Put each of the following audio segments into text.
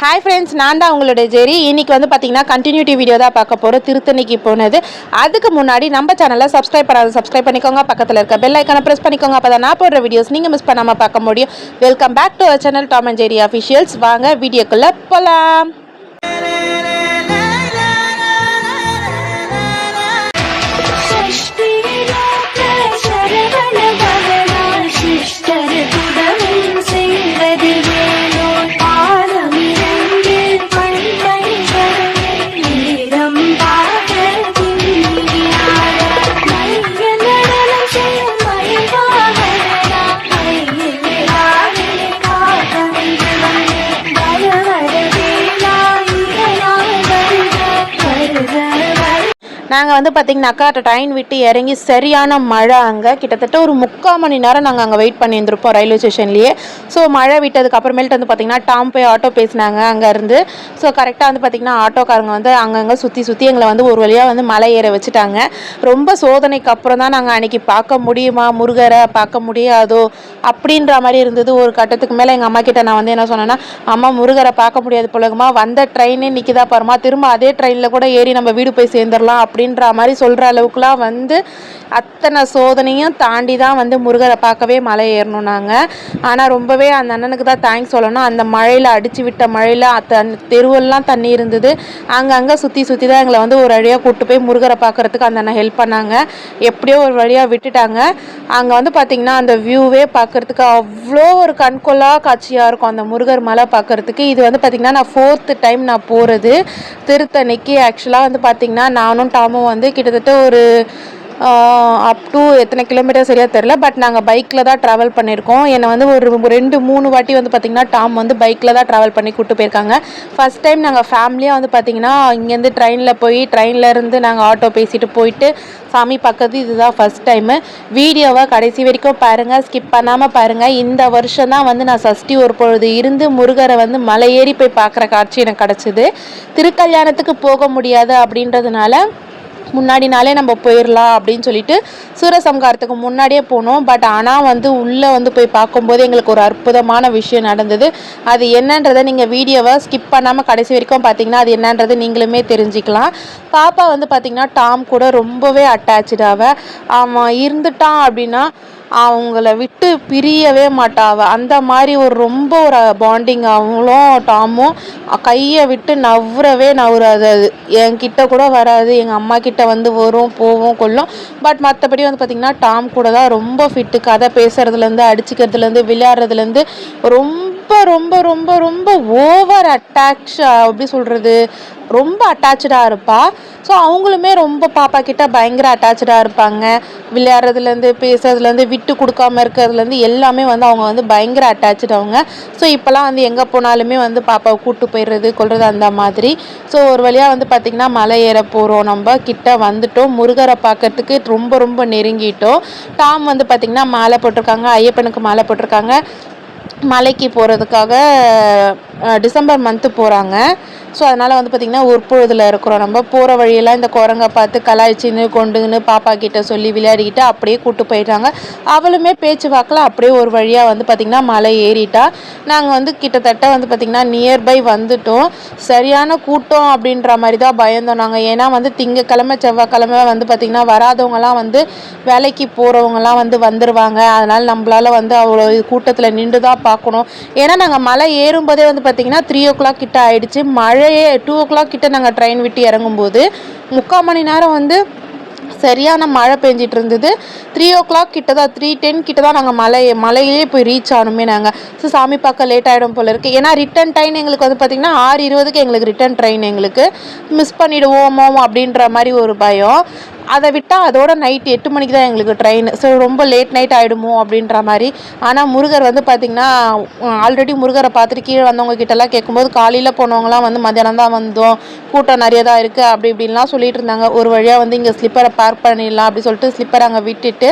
Hi friends நான் தான் உங்களுடைய ஜெரி. இன்றைக்கி வந்து பார்த்திங்கன்னா கண்டினியூட்டி வீடியோ தான் பார்க்க போகிறோம் திருத்தணிக்கு போனது. அதுக்கு முன்னாடி நம்ம சேனலை சப்ஸ்கிரைப் பண்ணாத சப்ஸ்கிரைப் பண்ணிக்கோங்க. பக்கத்தில் இருக்க பெல் ஐக்கானை ப்ரெஸ் பண்ணிக்கோங்க. அப்போ தான் நான் போடுற வீடியோஸ் நீங்கள் மிஸ் பண்ணாமல் பார்க்க முடியும். Welcome back to our channel Tom and Jerry officials வாங்க வீடியோக்குள்ளே போகலாம் நாங்கள் வந்து பார்த்தீங்கன்னாக்கா ட்ரெயின் விட்டு இறங்கி சரியான மழை அங்கே. கிட்டத்தட்ட ஒரு முக்கால் மணி நேரம் நாங்கள் அங்கே வெயிட் பண்ணியிருந்திருப்போம் ரயில்வே ஸ்டேஷன்லேயே. ஸோ மழை விட்டதுக்கு அப்புறமேல்ட்டு வந்து பார்த்தீங்கன்னா டாம் போய் ஆட்டோ பேசினாங்க அங்கேருந்து. ஸோ கரெக்டாக வந்து பார்த்தீங்கன்னா ஆட்டோக்காரங்க வந்து அங்கங்கே சுற்றி சுற்றி எங்களை வந்து ஒரு வழியாக வந்து மலை ஏற வச்சுட்டாங்க. ரொம்ப சோதனைக்கு அப்புறம் தான் நாங்கள் அன்றைக்கி பார்க்க முடியுமா முருகரை பார்க்க முடியாதோ அப்படின்ற மாதிரி இருந்தது. ஒரு கட்டத்துக்கு மேலே எங்கள் அம்மா கிட்ட நான் வந்து என்ன சொன்னேன்னா அம்மா முருகரை பார்க்க முடியாது போலகுமா. வந்த ட்ரெயினே நிற்கிதா பாருமா. திரும்ப அதே ட்ரெயினில் கூட ஏறி நம்ம வீடு போய் சேர்ந்துடலாம் அப்படின்ற மாதிரி சொல்கிற அளவுக்குலாம் வந்து அத்தனை சோதனையும் தாண்டி தான் வந்து முருகரை பார்க்கவே மலை ஏறணும் நாங்கள் ஆனால் ரொம்பவே அந்த அண்ணனுக்கு தான் தேங்க்ஸ் சொல்லணும். அந்த மழையில் அடித்து விட்ட மழையில் அத்த தெருவெல்லாம் தண்ணி இருந்தது. அங்கங்கே சுற்றி சுற்றி தான் எங்களை வந்து ஒரு வழியாக கூப்பிட்டு போய் முருகரை பார்க்குறதுக்கு அந்த அண்ணன் ஹெல்ப் பண்ணாங்க. எப்படியோ ஒரு வழியாக விட்டுட்டாங்க. அங்கே வந்து பார்த்திங்கன்னா அந்த வியூவே பார்க்கறதுக்கு அவ்வளோ ஒரு கண்கொள்ளா காட்சியாக இருக்கும் அந்த முருகர் மலை பார்க்குறதுக்கு. இது வந்து பார்த்திங்கன்னா நான் ஃபோர்த்து டைம் நான் போகிறது திருத்தணிக்கு ஆக்சுவலாக வந்து பார்த்திங்கன்னா நானும் டாமும் வந்து கிட்டத்தட்ட ஒரு அப் டு எத்தனை கிலோமீட்டர் சரியாக தெரில பட் நாங்கள் பைக்கில் தான் ட்ராவல் பண்ணியிருக்கோம். என்னை வந்து ஒரு ரெண்டு மூணு வாட்டி வந்து பார்த்திங்கன்னா டாம் வந்து பைக்கில் தான் ட்ராவல் பண்ணி கூப்பிட்டு போயிருக்காங்க. ஃபஸ்ட் டைம் நாங்கள் ஃபேமிலியாக வந்து பார்த்திங்கன்னா இங்கேருந்து ட்ரெயினில் போய் ட்ரெயினில் இருந்து நாங்கள் ஆட்டோ பேசிட்டு போயிட்டு சாமி பார்க்கறது இதுதான் ஃபஸ்ட் டைமு வீடியோவை கடைசி வரைக்கும் பாருங்கள் ஸ்கிப் பண்ணாமல் பாருங்கள் இந்த வருஷம் தான் வந்து நான் சஷ்டி ஒரு பொழுது இருந்து முருகரை வந்து மலை ஏறி போய் பார்க்குற காட்சி எனக்கு கிடச்சிது. திருக்கல்யாணத்துக்கு போக முடியாது அப்படின்றதுனால முன்னாடி நாளே நம்ம போயிடலாம் அப்படின்னு சொல்லிட்டு சூரசம்காரத்துக்கு முன்னாடியே போனோம். பட் ஆனால் வந்து உள்ளே வந்து போய் பார்க்கும்போது எங்களுக்கு ஒரு அற்புதமான விஷயம் நடந்தது. அது என்னன்றதை நீங்கள் வீடியோவை ஸ்கிப் பண்ணாமல் கடைசி வரைக்கும் பார்த்தீங்கன்னா அது என்னன்றது நீங்களுமே தெரிஞ்சுக்கலாம். பாப்பா வந்து பார்த்திங்கன்னா டாம் கூட ரொம்பவே அட்டாச்சு அவன் இருந்துட்டான் அப்படின்னா அவங்கள விட்டு பிரியவே மாட்டாவ அந்த மாதிரி ஒரு ரொம்ப ஒரு பாண்டிங் அவங்களும் டாமும் கையை விட்டு நவ்றவே நவுறாது. அது என்கிட்ட கூட வராது. எங்கள் அம்மா கிட்ட வந்து வரும் போவோம் கொள்ளும் பட் மற்றபடி வந்து பார்த்திங்கன்னா டாம் கூட தான் ரொம்ப ஃபிட்டு கதை பேசுகிறதுலேருந்து அடிச்சுக்கிறதுலேருந்து விளையாடுறதுலேருந்து ரொம்ப ரொம்ப ரொம்ப ரொம்ப ஓவர் அட்டாச் எப்படி சொல்கிறது ரொம்ப அட்டாச்சாக இருப்பா. ஸோ அவங்களுமே ரொம்ப பாப்பா கிட்ட பயங்கர அட்டாச்சாக இருப்பாங்க. விளையாடுறதுலேருந்து பேசுறதுலேருந்து விட்டு கொடுக்காம இருக்கிறதுலேருந்து எல்லாமே வந்து அவங்க வந்து பயங்கர அட்டாச்சு அவங்க. ஸோ இப்போலாம் வந்து எங்கே போனாலுமே வந்து பாப்பாவை கூட்டு போயிடுறது கொள்வது அந்த மாதிரி. ஸோ ஒரு வழியாக வந்து பார்த்திங்கன்னா மலை ஏற போகிறோம் நம்ம. கிட்ட வந்துட்டோம். முருகரை பார்க்கறதுக்கு ரொம்ப ரொம்ப நெருங்கிட்டோம். டாம் வந்து பார்த்திங்கன்னா மாலை போட்டிருக்காங்க. ஐயப்பனுக்கு மாலை போட்டிருக்காங்க. மலைக்கு போகிறதுக்காக டிசம்பர் மந்த்து போகிறாங்க ஸோ அதனால் வந்து பார்த்திங்கன்னா உற்பொழுதில் இருக்கிறோம் நம்ம. போகிற வழியெல்லாம் இந்த குரங்கை பார்த்து கலாய்ச்சின்னு கொண்டுன்னு பாப்பா கிட்ட சொல்லி விளையாடிக்கிட்டு அப்படியே கூட்டு போயிட்டாங்க அவளுமே பேச்சு வாக்கில் அப்படியே ஒரு வழியாக வந்து பார்த்திங்கன்னா மலை ஏறிட்டா. நாங்கள் வந்து கிட்டத்தட்ட வந்து பார்த்திங்கன்னா நியர்பை வந்துட்டோம். சரியான கூட்டம் அப்படின்ற மாதிரி தான் பயந்தோம் நாங்கள் ஏன்னா வந்து திங்கக்கிழமை செவ்வாய்க்கிழமை வந்து பார்த்திங்கன்னா வராதவங்கலாம் வந்து வேலைக்கு போகிறவங்கலாம் வந்து வந்துடுவாங்க அதனால் நம்மளால் வந்து அவ்வளோ கூட்டத்தில் நின்று தான் பார்க்கணும். ஏன்னா நாங்கள் மலை ஏறும்போதே வந்து பார்த்திங்கன்னா த்ரீ ஓ கிளாக் கிட்ட ஆயிடுச்சு. மழையே டூ ஓ கிளாக் கிட்ட நாங்கள் ட்ரெயின் விட்டு இறங்கும்போது முக்கால் மணி நேரம் வந்து சரியான மழை பெஞ்சிட்டு இருந்தது. த்ரீ ஓ கிளாக் கிட்ட தான் த்ரீ டென் கிட்ட தான் நாங்கள் மலை மலையிலே போய் ரீச் ஆகணுமே நாங்கள் ஸோ சாமி பார்க்க லேட் ஆகிடும் போல இருக்குது ஏன்னா ரிட்டன் ட்ரெயின் எங்களுக்கு வந்து பார்த்திங்கன்னா ஆறு இருபதுக்கு எங்களுக்கு ரிட்டன் ட்ரெயின் எங்களுக்கு. மிஸ் பண்ணிடுவோமோ அப்படின்ற மாதிரி ஒரு பயம். அதை விட்டால் அதோட நைட் எட்டு மணிக்கு தான் எங்களுக்கு ட்ரெயின் ஸோ ரொம்ப லேட் நைட் ஆகிடுமோ அப்படின்ற மாதிரி. ஆனால் முருகர் வந்து பார்த்திங்கன்னா ஆல்ரெடி முருகரை பார்த்துட்டு கீழே வந்தவங்க கிட்டலாம் கேட்கும்போது காலையில் போனவங்களாம் வந்து மத்தியானம் தான் வந்தோம். கூட்டம் நிறைய தான் இருக்குது அப்படி இப்படின்லாம் சொல்லிட்டு இருந்தாங்க. ஒரு வழியாக வந்து இங்கே ஸ்லிப்பரை பார்க் பண்ணிடலாம் அப்படி சொல்லிட்டு ஸ்லிப்பர் அங்கே விட்டுட்டு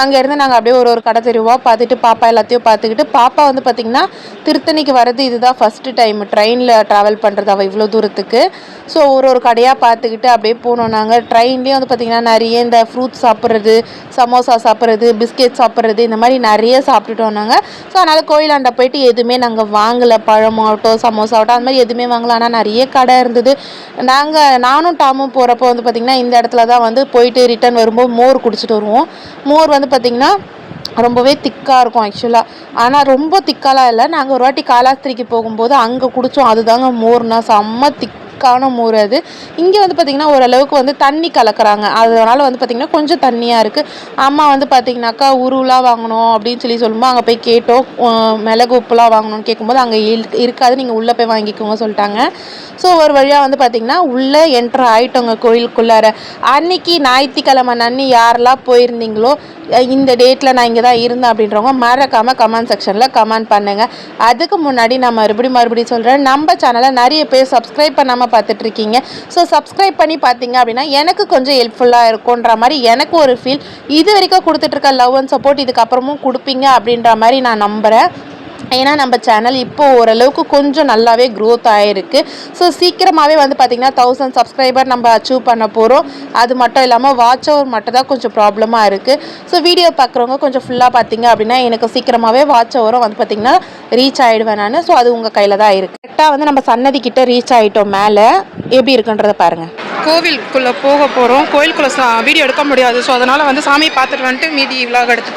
அங்கேருந்து நாங்கள் அப்படியே ஒரு ஒரு கடை தெருவாக பார்த்துட்டு பாப்பா எல்லாத்தையும் பார்த்துக்கிட்டு பாப்பா வந்து பார்த்திங்கன்னா திருத்தணிக்கு வர்றது இதுதான் ஃபஸ்ட்டு டைம் ட்ரெயினில் ட்ராவல் பண்ணுறது அவள் இவ்வளோ தூரத்துக்கு. ஸோ ஒரு ஒரு கடையாக பார்த்துக்கிட்டு அப்படியே போனோம் நாங்கள் ட்ரெயின்லேயே வந்து பார்த்திங்கன்னா பார்த்திங்கன்னா நிறைய இந்த ஃப்ரூட்ஸ் சாப்பிட்றது சமோசா சாப்பிட்றது பிஸ்கெட் சாப்பிட்றது இந்த மாதிரி நிறைய சாப்பிட்டுட்டோம் நாங்கள் ஸோ அதனால் கோயிலாண்ட போயிட்டு எதுவுமே நாங்கள் வாங்கலை. பழமாகட்டும் சமோசாவட்டும் அந்த மாதிரி எதுவுமே வாங்கலாம் ஆனால் நிறைய கடை இருந்தது. நாங்கள் நானும் டாமும் போகிறப்போ வந்து பார்த்திங்கன்னா இந்த இடத்துல தான் வந்து போயிட்டு ரிட்டர்ன் வரும்போது மோர் குடிச்சிட்டு வருவோம். மோர் வந்து பார்த்திங்கன்னா ரொம்பவே திக்காக இருக்கும் ஆக்சுவலாக ஆனால் ரொம்ப திக்காலாம் இல்லை. நாங்கள் ஒரு வாட்டி காலாஸ்திரிக்கு போகும்போது அங்கே குடித்தோம் அதுதாங்க மோர்னா செம்ம திக் திக்கான மோர் அது. இங்கே வந்து பார்த்திங்கன்னா ஓரளவுக்கு வந்து தண்ணி கலக்கிறாங்க. அதனால் வந்து பார்த்திங்கன்னா கொஞ்சம் தண்ணியாக இருக்குது அம்மா வந்து பார்த்திங்கனாக்கா உருவெலாம் வாங்கணும் அப்படின்னு சொல்லி சொல்லும்போது அங்கே போய் கேட்டோம். மிளகு உப்புலாம் வாங்கணும்னு கேட்கும்போது அங்கே இருக்காது நீங்கள் உள்ளே போய் வாங்கிக்கோங்க சொல்லிட்டாங்க. ஸோ ஒரு வழியாக வந்து பார்த்திங்கன்னா உள்ளே என்ட்ரு ஆகிட்டோங்க கோயிலுக்குள்ளார. அன்னைக்கு ஞாயிற்றுக்கிழமை அன்னி யாரெல்லாம் போயிருந்தீங்களோ இந்த டேட்டில் நான் இங்கே தான் இருந்தேன் அப்படின்றவங்க மறக்காமல் கமெண்ட் செக்ஷனில் கமெண்ட் பண்ணுங்கள் அதுக்கு முன்னாடி நான் மறுபடியும் மறுபடியும் சொல்கிறேன் நம்ம சேனலை நிறைய பேர் சப்ஸ்கிரைப் பண்ணாமல் பார்த்துட்ருக்கீங்க. ஸோ சப்ஸ்கிரைப் பண்ணி பார்த்தீங்க அப்படின்னா எனக்கு கொஞ்சம் ஹெல்ப்ஃபுல்லாக இருக்கும்ன்ற மாதிரி எனக்கு ஒரு ஃபீல் இது வரைக்கும் கொடுத்துட்ருக்க லவ் அண்ட் சப்போர்ட் இதுக்கப்புறமும் கொடுப்பீங்க அப்படின்ற மாதிரி நான் நம்புகிறேன் ஏன்னா நம்ம சேனல் இப்போ ஓரளவுக்கு கொஞ்சம் நல்லாவே க்ரோத் ஆகிருக்கு ஸோ சீக்கிரமாகவே வந்து பார்த்திங்கன்னா தௌசண்ட் சப்ஸ்கிரைபர் நம்ம அச்சீவ் பண்ண போகிறோம் அது மட்டும் இல்லாமல் வாட்ச் ஓவர் மட்டும் தான் கொஞ்சம் ப்ராப்ளமாக இருக்குது ஸோ வீடியோ பார்க்குறவங்க கொஞ்சம் ஃபுல்லாக பார்த்தீங்க அப்படின்னா எனக்கு சீக்கிரமாகவே வாட்ச் ஓவரும் வந்து பார்த்திங்கன்னா ரீச் ஆகிடுவேன் நான். ஸோ அது உங்கள் கையில் தான் இருக்குது கரெக்டாக வந்து நம்ம சன்னதி கிட்டே ரீச் ஆகிட்டோம் மேலே. எப்படி இருக்குன்றதை பாருங்கள் கோவிலுக்குள்ளே போக போகிறோம் கோயிலுக்குள்ளே சா வீடியோ எடுக்க முடியாது. ஸோ அதனால் வந்து சாமியை பார்த்துட்டு வந்துட்டு மீதி விலாக் எடுத்து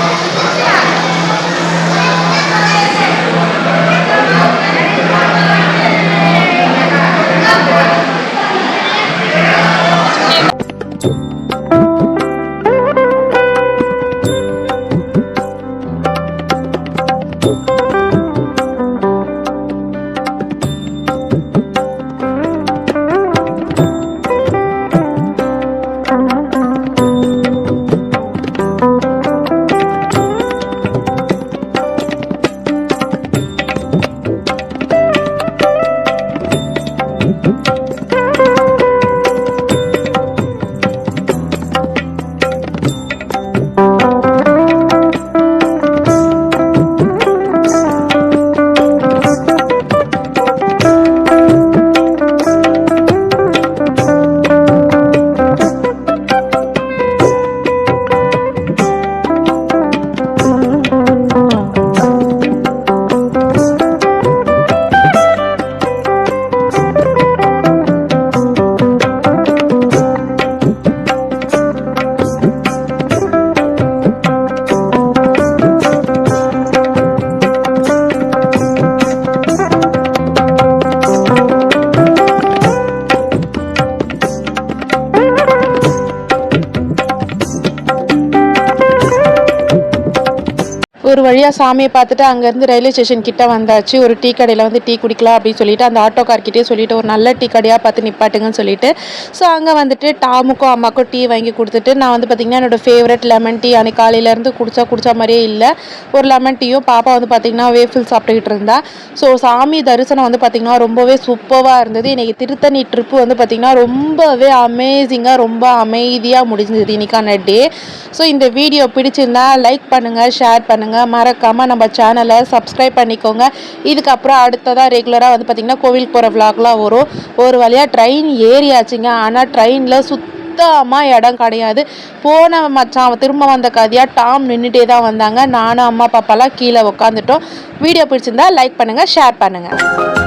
வழியாக சாமியை பார்த்துட்டு அங்கேருந்து ரயில்வே ஸ்டேஷன் கிட்ட வந்தாச்சு. ஒரு டீ கடையில் வந்து டீ குடிக்கலாம் அப்படின்னு சொல்லிட்டு அந்த ஆட்டோக்கார்கிட்டே சொல்லிட்டு ஒரு நல்ல டீ கடையாக பார்த்து நிப்பாட்டுங்கன்னு சொல்லிட்டு. ஸோ அங்கே வந்துட்டு டாமுக்கும் அம்மாக்கும் டீ வாங்கி கொடுத்துட்டு நான் வந்து பார்த்திங்கன்னா என்னோட ஃபேவரட் லெமன் டீ அன்னைக்கு காலையிலேருந்து குடிச்சா குடிச்ச மாதிரியே இல்லை. ஒரு லெமன் டீயும் பாப்பா வந்து பார்த்திங்கன்னா வேஃபில் சாப்பிட்டுக்கிட்டு இருந்தா. ஸோ சாமி தரிசனம் வந்து பார்த்திங்கன்னா ரொம்பவே சூப்பராக இருந்தது. இன்றைக்கி திருத்தணி ட்ரிப்பு வந்து பார்த்திங்கன்னா ரொம்பவே அமேசிங்காக ரொம்ப அமைதியாக முடிஞ்சது இன்றைக்கான டே ஸோ இந்த வீடியோ பிடிச்சிருந்தா லைக் பண்ணுங்கள் ஷேர் பண்ணுங்கள் மறக்காமல் நம்ம சேனலை சப்ஸ்கிரைப் பண்ணிக்கோங்க. இதுக்கப்புறம் அடுத்ததாக ரெகுலராக வந்து பார்த்திங்கன்னா கோவிலுக்கு போகிற விளாக்லாம் வரும். ஒரு வழியாக ட்ரெயின் ஏறியாச்சுங்க. ஆனால் ட்ரெயினில் சுத்தமாக இடம் கிடையாது. போன மச்சான் அவன் திரும்ப வந்த கதையாக டாம் நின்றுட்டே தான் வந்தாங்க. நானும் அம்மா பாப்பாலாம் கீழே உட்காந்துட்டோம் வீடியோ பிடிச்சிருந்தா லைக் பண்ணுங்கள் ஷேர் பண்ணுங்கள்